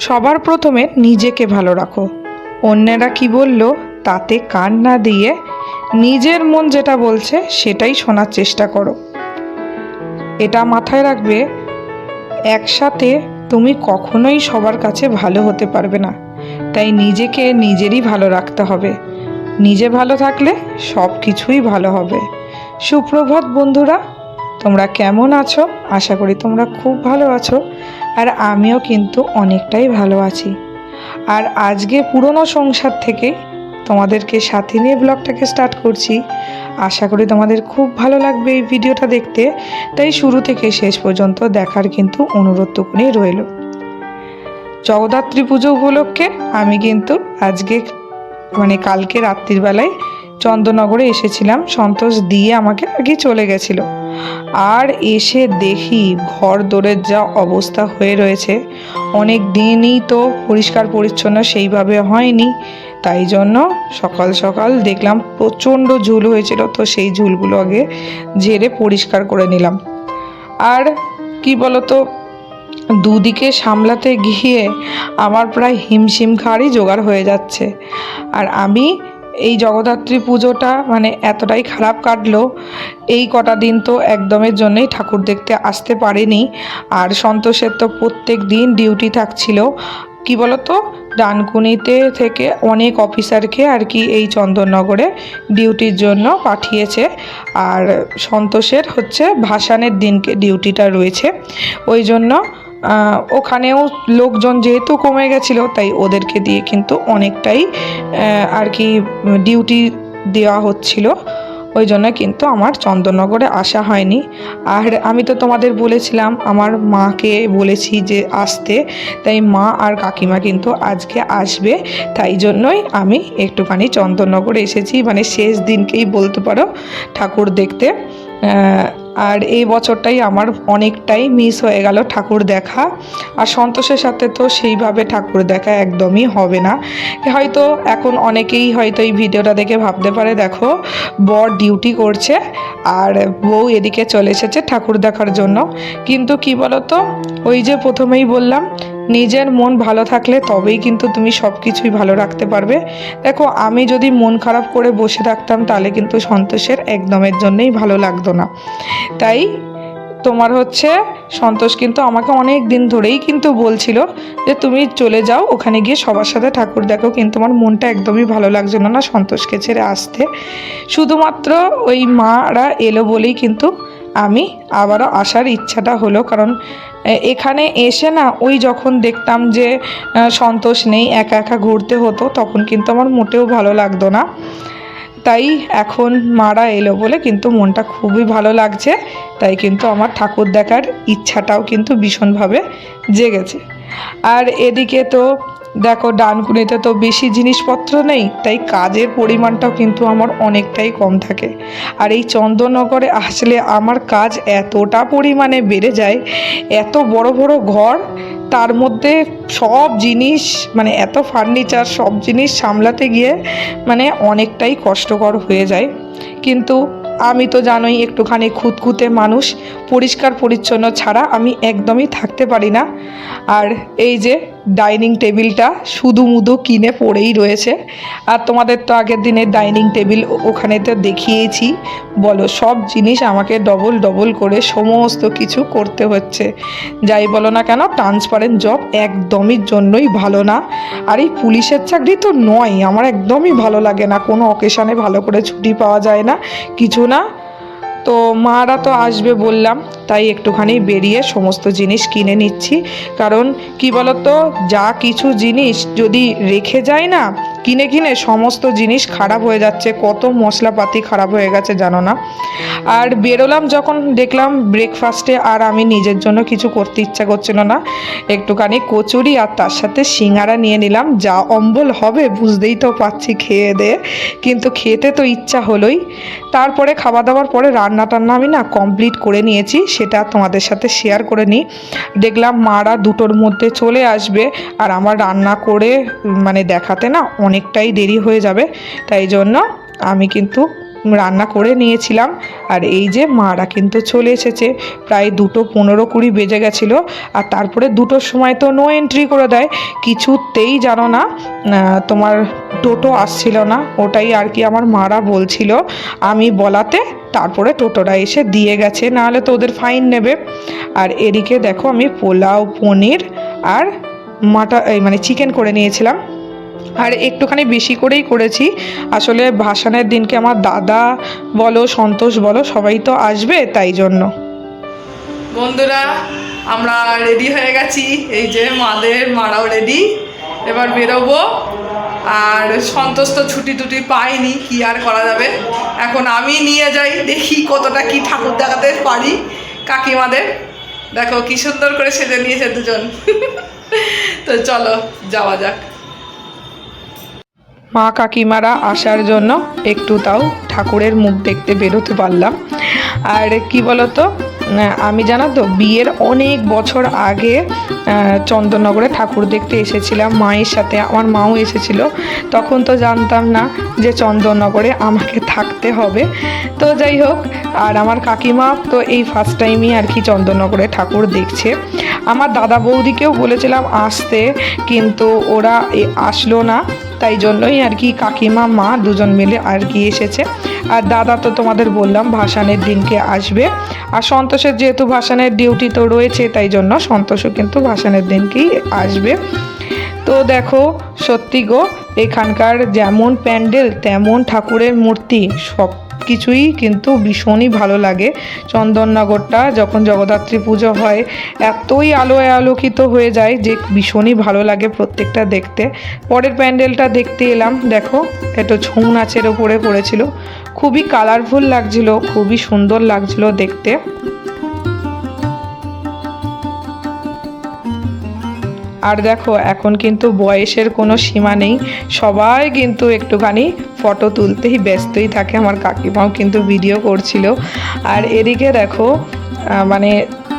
সবার প্রথমে নিজেকে ভালো রাখো। অন্যেরা কি বলল, তাতে কান না দিয়ে নিজের মন যেটা বলছে সেটাই শোনার চেষ্টা করো। এটা মাথায় রাখবে, একসাথে তুমি কখনোই সবার কাছে ভালো হতে পারবে না। তাই নিজেকে নিজেরই ভালো রাখতে হবে। নিজে ভালো থাকলে সব কিছুই ভালো হবে। সুপ্রভাত বন্ধুরা তোমরা কেমন আছো? আশা করি তোমরা খুব ভালো আছো আর আমিও কিন্তু অনেকটাই ভালো আছি। আর আজকে পুরনো সংসার থেকে তোমাদেরকে সাথে নিয়ে ব্লগটাকে স্টার্ট করছি। আশা করি তোমাদের খুব ভালো লাগবে এই ভিডিওটা দেখতে। তাই শুরু থেকে শেষ পর্যন্ত দেখার কিন্তু অনুরোধটুকুনি রইল। জগদ্ধাত্রী পুজো উপলক্ষে আমি কিন্তু আজকে মানে কালকে রাত্রির বেলায় চন্দননগরে এসেছিলাম। সন্তোষ দিয়ে আমাকে আগে চলে গেছিল। আর এসে দেখি ঘর দোরের যা অবস্থা হয়ে রয়েছে। অনেক দিনই তো পরিষ্কার পরিচ্ছন্ন সেইভাবে হয়নি। তাই জন্য সকাল সকাল দেখলাম প্রচণ্ড ঝুল হয়েছিল। তো সেই ঝুলগুলো আগে ঝেড়ে পরিষ্কার করে নিলাম। আর কি বলতো, দুদিকে সামলাতে গিয়ে আমার প্রায় হিমশিম খাওয়ারই জোগাড় হয়ে যাচ্ছে। আর আমি এই জগদ্ধাত্রী পুজোটা মানে এতটাই খারাপ কাটলো, এই কটা দিন তো একদমের জন্যই ঠাকুর দেখতে আসতে পারেনি। আর সন্তোষের তো প্রত্যেক দিন ডিউটি থাকছিল। কি বলতো? ডানকুনিতে থেকে অনেক অফিসারকে আর কি এই চন্দননগরে ডিউটির জন্য পাঠিয়েছে। আর সন্তোষের হচ্ছে ভাসানের দিনকে ডিউটিটা রয়েছে। ওই জন্য ওখানেও লোকজন যেহেতু কমে গেছিল, তাই ওদেরকে দিয়ে কিন্তু অনেকটাই আর কি ডিউটি দেওয়া হচ্ছিল। ওই জন্য কিন্তু আমার চন্দননগরে আসা হয়নি। আর আমি তো তোমাদের বলেছিলাম, আমার মাকে বলেছি যে আসতে, তাই মা আর কাকিমা কিন্তু আজকে আসবে। তাই জন্যই আমি একটুখানি চন্দননগরে এসেছি। মানে শেষ দিনকেই বলতে পারো ঠাকুর দেখতে। আর এই বছরটাই আমার অনেকটাই মিস হয়ে গেল ঠাকুর দেখা। আর সন্তোষের সাথে তো সেইভাবে ঠাকুর দেখা একদমই হবে না। হয়তো এখন অনেকেই হয়তো এই ভিডিওটা দেখে ভাবতে পারে, দেখো, বর ডিউটি করছে আর বউ এদিকে চলে এসেছে ঠাকুর দেখার জন্য। কিন্তু কি বলতো, ওই যে প্রথমেই বললাম নিজের মন ভালো থাকলে তবেই কিন্তু তুমি সব কিছুই ভালো রাখতে পারবে। দেখো, আমি যদি মন খারাপ করে বসে থাকতাম, তাহলে কিন্তু সন্তোষের একদমের জন্যই ভালো লাগতো না। তাই তোমার হচ্ছে, সন্তোষ কিন্তু আমাকে অনেক দিন ধরেই কিন্তু বলছিল যে, তুমি চলে যাও, ওখানে গিয়ে সবার সাথে ঠাকুর দেখো। কিন্তু আমার মনটা একদমই ভালো লাগছিল না সন্তোষকে ছেড়ে আসতে। শুধুমাত্র ওই মারা এলো বলেই কিন্তু আমি আবারও আসার ইচ্ছাটা হলো, কারণ এখানে এসে না ওই যখন দেখতাম যে সন্তোষ নেই, একা একা ঘুরতে হতো, তখন কিন্তু আমার মোটেও ভালো লাগতো না। তাই এখন মারা এলো বলে কিন্তু মনটা খুবই ভালো লাগছে, তাই কিন্তু আমার ঠাকুর দেখার ইচ্ছাটাও কিন্তু ভীষণভাবে জেগেছে। আর এদিকে তো দেখো, ডানকুনিতে তো বেশি জিনিসপত্র নেই, তাই কাজের পরিমাণটাও কিন্তু আমার অনেকটাই কম থাকে। আর এই চন্দননগরে আসলে আমার কাজ এতটা পরিমাণে বেড়ে যায়, এত বড় বড় ঘর, তার মধ্যে সব জিনিস মানে এত ফার্নিচার, সব জিনিস সামলাতে গিয়ে মানে অনেকটাই কষ্টকর হয়ে যায়। কিন্তু আমি তো জানোই একটুখানি খুঁতখুঁতে মানুষ, পরিষ্কার পরিচ্ছন্ন ছাড়া আমি একদমই থাকতে পারি না। আর এই যে ডাইনিং টেবিলটা শুধু মুধু কিনে পড়েই রয়েছে। আর তোমাদের তো আগের দিনের ডাইনিং টেবিল ওখানে তো দেখিয়েছি। বলো, সব জিনিস আমাকে ডবল ডবল করে সমস্ত কিছু করতে হচ্ছে। যাই বলো না কেন, ট্রান্সপারেন্ট জব একদমই জন্যই ভালো না। আর এই পুলিশের চাকরি তো নয়, আমার একদমই ভালো লাগে না। কোনো অকেশনে ভালো করে ছুটি পাওয়া যায় না। কিছু না তো মারা তো আসবে বললাম, তাই একটুখানি বেরিয়ে সমস্ত জিনিস কিনে নিচ্ছি। কারণ কি বলতো, যা কিছু জিনিস যদি রেখে যায় না কিনে কিনে সমস্ত জিনিস খারাপ হয়ে যাচ্ছে, কত মশলাপাতি খারাপ হয়ে গেছে, জানো না? আর বেরোলাম যখন দেখলাম ব্রেকফাস্টে আর আমি নিজের জন্য কিছু করতে ইচ্ছা করছিল না। একটুখানি কচুরি আর তার সাথে সিঙ্গারা নিয়ে নিলাম, যা অম্বল হবে বুঝতেই তো পাচ্ছি খেয়ে দে, কিন্তু খেতে তো ইচ্ছা হলোই। তারপরে খাওয়া দাওয়ার পরে রান্না টান্না আমি না কমপ্লিট করে নিয়েছি, সেটা তোমাদের সাথে শেয়ার করে নিই। দেখলাম মারা দুটোর মধ্যে চলে আসবে, আর আমার রান্না করে মানে দেখাতে না অনেকটাই দেরি হয়ে যাবে, তাই জন্য আমি কিন্তু রান্না করে নিয়েছিলাম। আর এই যে মারা কিন্তু চলে এসেছে, প্রায় দুটো পনেরো কুড়ি বেজে গেছিল, আর তারপরে দুটোর সময় তো নো এন্ট্রি করে দেয়। কিছুতেই জানো না তোমার টোটো আসছিল না, ওটাই আর কি আমার মারা বলছিল। আমি বলাতে তারপরে টোটোটা এসে দিয়ে গেছে, নাহলে তো ওদের ফাইন নেবে। আর এদিকে দেখো আমি পোলাও, পনির আর মাটা মানে চিকেন করে নিয়েছিলাম। আর একটুখানি বেশি করেই করেছি। আসলে ভাসানের দিনকে আমার দাদা বলো, সন্তোষ বলো, সবাই তো আসবে তাই জন্য। বন্ধুরা, আমরা রেডি হয়ে গেছি। এই যে মাদের মারাও রেডি এবার বেরোবো। আর সন্তোষ তো ছুটি টুটি পাইনি কি আর করা যাবে? এখন আমি নিয়ে যাই, দেখি কতটা কি ঠাকুর দেখাতে পারি কাকিমাদের। দেখো কি সুন্দর করে সেজে নিয়েছে দুজন। তো চলো, যাওয়া যাক। মা কাকিমারা আসার জন্য একটু তাও ঠাকুরের মুখ দেখতে বেরোতে পারলাম। আর কি বলতো আমি জানো তো, বিয়ের অনেক বছর আগে চন্দননগরে ঠাকুর দেখতে এসেছিলাম, মায়ের সাথে, আমার মাও এসেছিল। তখন তো জানতাম না যে চন্দননগরে আমাকে থাকতে হবে। তো যাই হোক, আর আমার কাকিমা তো এই ফার্স্ট টাইমই আর কি চন্দননগরে ঠাকুর দেখছে। আমার দাদা বৌদিকেও বলেছিলাম আসতে, কিন্তু ওরা আসলো না। তাই জন্যই আর কি কাকিমা, মা দুজন মিলে আর কি এসেছে। আর দাদা তো তোমাদের বললাম ভাসানের দিনকে আসবে। আর সন্তোষের যেহেতু ভাসানের ডিউটি তো রয়েছে, তাই জন্য সন্তোষও কিন্তু ভাসানের দিনকেই আসবে। তো দেখো, সত্যি গো, এখানকার যেমন প্যান্ডেল, তেমন ঠাকুরের মূর্তি সব কিছুই কিন্তু ভীষণই ভালো লাগে। চন্দননগরটা যখন জগদ্ধাত্রী পুজো হয়, এতই আলোয় আলোকিত হয়ে যায় যে ভীষণই ভালো লাগে প্রত্যেকটা দেখতে। পরের প্যান্ডেলটা দেখতে এলাম, দেখো, একটু ছৌ নাচের ওপরে পড়েছিল। খুবই কালারফুল লাগছিল, খুবই সুন্দর লাগছিল দেখতে। আর দেখো, এখন কিন্তু বয়সের কোনো সীমা নেই। সবাই কিন্তু একটুখানি ফটো তুলতেই ব্যস্তই থাকে। আমার কাকিমাও কিন্তু ভিডিও করছিল। আর এদিকে দেখো মানে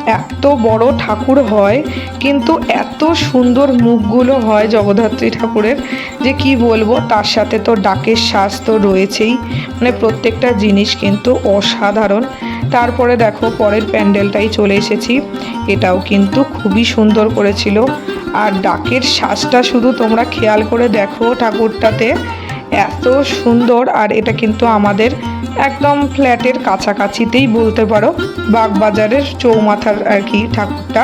এত বড় ঠাকুর হয়, কিন্তু এত সুন্দর মুখগুলো হয় জগদ্ধাত্রী ঠাকুরের যে কি বলব, তার সাথে তো ডাকের শ্বাস তো রয়েছেই। মানে প্রত্যেকটা জিনিস কিন্তু অসাধারণ। তারপরে দেখো, পরের প্যান্ডেলটাই চলে এসেছি। এটাও কিন্তু খুবই সুন্দর করেছিল। আর ডাকের শ্বাসটা শুধু তোমরা খেয়াল করে দেখো ঠাকুরটাতে। এত সুন্দর আর এটা কিন্তু আমাদের একদম ফ্ল্যাটের কাছাকাছিতেই বলতে পারো, বাগবাজারের চৌমাথার আর কি ঠাকুরটা।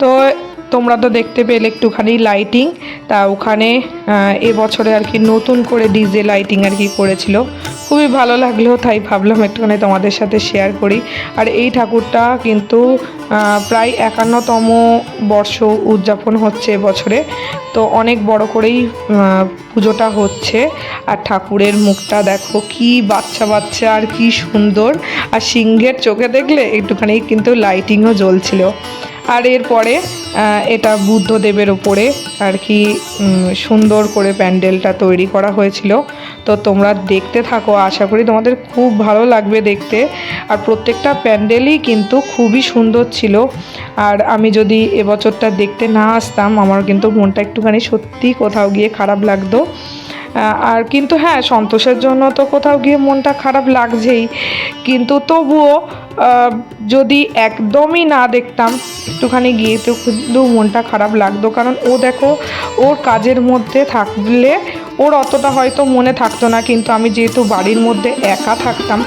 তো তোমরা তো দেখতে পেলে একটুখানি লাইটিং তা ওখানে এবছরে আর কি নতুন করে ডিজে লাইটিং আর কি করেছিল। খুবই ভালো লাগল, তাই ভাবলাম একটুখানি তোমাদের সাথে শেয়ার করি। আর এই ঠাকুরটা কিন্তু প্রায় একান্নতম বর্ষ উদযাপন হচ্ছে বছরে। তো অনেক বড় করেই পুজোটা হচ্ছে। আর ঠাকুরের মুখটা দেখো, কি বাচ্চা বাচ্চা আর কি সুন্দর। আর সিংহের চোখে দেখলে একটুখানি কিন্তু লাইটিংও জ্বলছিল। আর এরপরে এটা বুদ্ধদেবের ওপরে আর কি সুন্দর করে প্যান্ডেলটা তৈরি করা হয়েছিল। তো তোমরা দেখতে থাকো, আশা করি তোমাদের খুব ভালো লাগবে দেখতে। আর প্রত্যেকটা প্যান্ডেলই কিন্তু খুবই সুন্দর ছিল। আর আমি যদি এবছরটা দেখতে না আসতাম, আমার কিন্তু মনটা একটুখানি সত্যি কোথাও গিয়ে খারাপ লাগতো। আর কিন্তু হ্যাঁ সন্তোষের জন্য তো কোথাও গিয়ে মনটা খারাপ লাগছেই। কিন্তু তবুও যদি একদমই না দেখতাম, একটুখানি গিয়ে তো কিন্তু মনটা খারাপ লাগতো। কারণ ও দেখো, ওর কাজের মধ্যে থাকলে ওর অতটা হয়তো মনে থাকতো না। কিন্তু আমি যেহেতু বাড়ির মধ্যে একা থাকতাম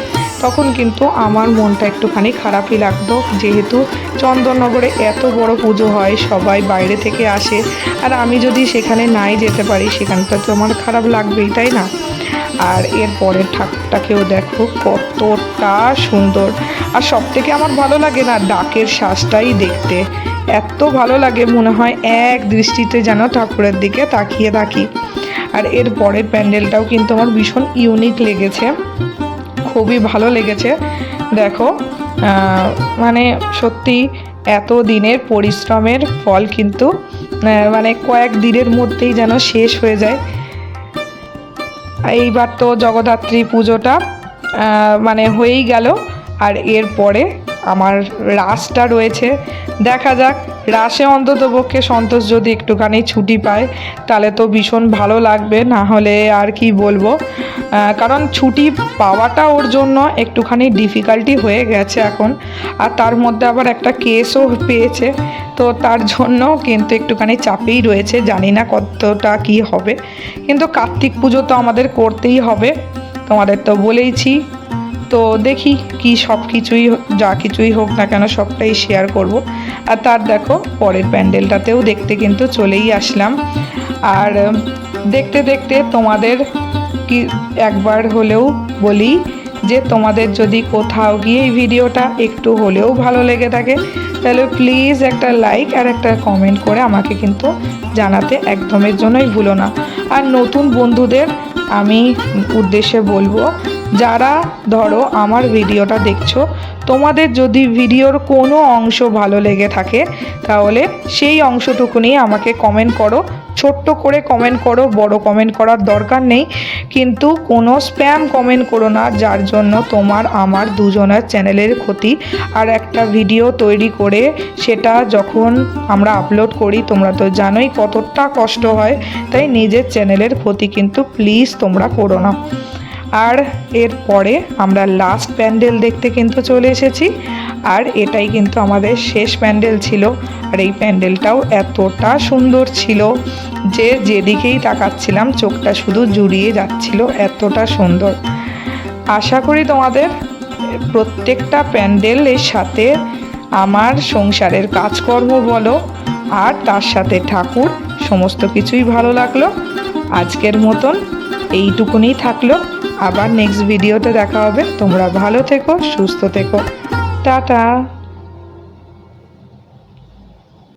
তখন কিন্তু আমার মনটা একটুখানি খারাপই লাগতো। যেহেতু চন্দননগরে এত বড় পুজো হয়, সবাই বাইরে থেকে আসে। আর আমি যদি সেখানে নাই যেতে পারি, সেখানটা তো আমার খারাপ লাগবেই, তাই না? আর এর পরের ঠাকুরটাকেও দেখো, কতটা সুন্দর। আর সব থেকে আমার ভালো লাগে না, ডাকের শ্বাসটাই দেখতে। এত ভালো লাগে, মনে হয় এক দৃষ্টিতে যেন ঠাকুরের দিকে তাকিয়ে থাকি। আর এর পরের প্যান্ডেলটাও কিন্তু আমার ভীষণ ইউনিক লেগেছে। খুবই ভালো লেগেছে। দেখো মানে সত্যি এত দিনের পরিশ্রমের ফল কিন্তু মানে কয়েক দিনের মধ্যেই যেন শেষ হয়ে যায়। এইবার তো জগদ্ধাত্রী পুজোটা মানে হয়েই গেল। আর এরপরে আমার রাসটা রয়েছে। দেখা যাক রাসে অন্তত পক্ষে সন্তোষ যদি একটুখানি ছুটি পায়, তাহলে তো ভীষণ ভালো লাগবে, না হলে আর কি বলব? কারণ ছুটি পাওয়াটা ওর জন্য একটুখানি ডিফিকাল্টি হয়ে গেছে এখন। আর তার মধ্যে আবার একটা কেসও পেয়েছে, তো তার জন্য কিন্তু একটুখানি চাপেই রয়েছে, জানি না কতটা কি হবে। কিন্তু কার্তিক পুজো তো আমাদের করতেই হবে, তোমাদের তো বলেইছি। তো দেখি কি সব কিছুই যা কিছুই হোক না কেন সবটাই শেয়ার করব। আর তার দেখো, পরের প্যান্ডেলটাতেও দেখতে কিন্তু চলেই আসলাম। আর দেখতে দেখতে তোমাদের কি একবার হলেও বলি যে তোমাদের যদি কোথাও গিয়ে এই ভিডিওটা একটু হলেও ভালো লেগে থাকে, তাহলে প্লিজ একটা লাইক আর একটা কমেন্ট করে আমাকে কিন্তু জানাতে একদমের জন্যই ভুলো না। আর নতুন বন্ধুদের আমি উদ্দেশ্যে বলব যারা ধরো আমার ভিডিওটা দেখছ, তোমাদের যদি ভিডিওর কোনো অংশ ভালো লেগে থাকে, তাহলে সেই অংশটুকুনি আমাকে কমেন্ট করো। ছোট্ট করে কমেন্ট করো, বড় কমেন্ট করার দরকার নেই। কিন্তু কোনো স্প্যাম কমেন্ট করো না, যার জন্য তোমার আমার দুজনের চ্যানেলের ক্ষতি। আর একটা ভিডিও তৈরি করে সেটা যখন আমরা আপলোড করি, তোমরা তো জানোই কতটা কষ্ট হয়। তাই নিজের চ্যানেলের ক্ষতি কিন্তু প্লিজ তোমরা করো না। আর এরপরে আমরা লাস্ট প্যান্ডেল দেখতে কিন্তু চলে এসেছি। আর এটাই কিন্তু আমাদের শেষ প্যান্ডেল ছিল। আর এই প্যান্ডেলটাও এতটা সুন্দর ছিল যে যেদিকেই তাকাচ্ছিলাম, চোখটা শুধু জুড়িয়ে যাচ্ছিল এতটা সুন্দর। আশা করি তোমাদের প্রত্যেকটা প্যান্ডেলের সাথে আমার সংসারের কাজকর্ম বলো, আর তার সাথে ঠাকুর, সমস্ত কিছুই ভালো লাগল। আজকের মতন এইটুকুনি থাকল। আবার নেক্সট ভিডিওতে দেখা হবে। তোমরা ভালো থেকো সুস্থ থেকো। টাটা।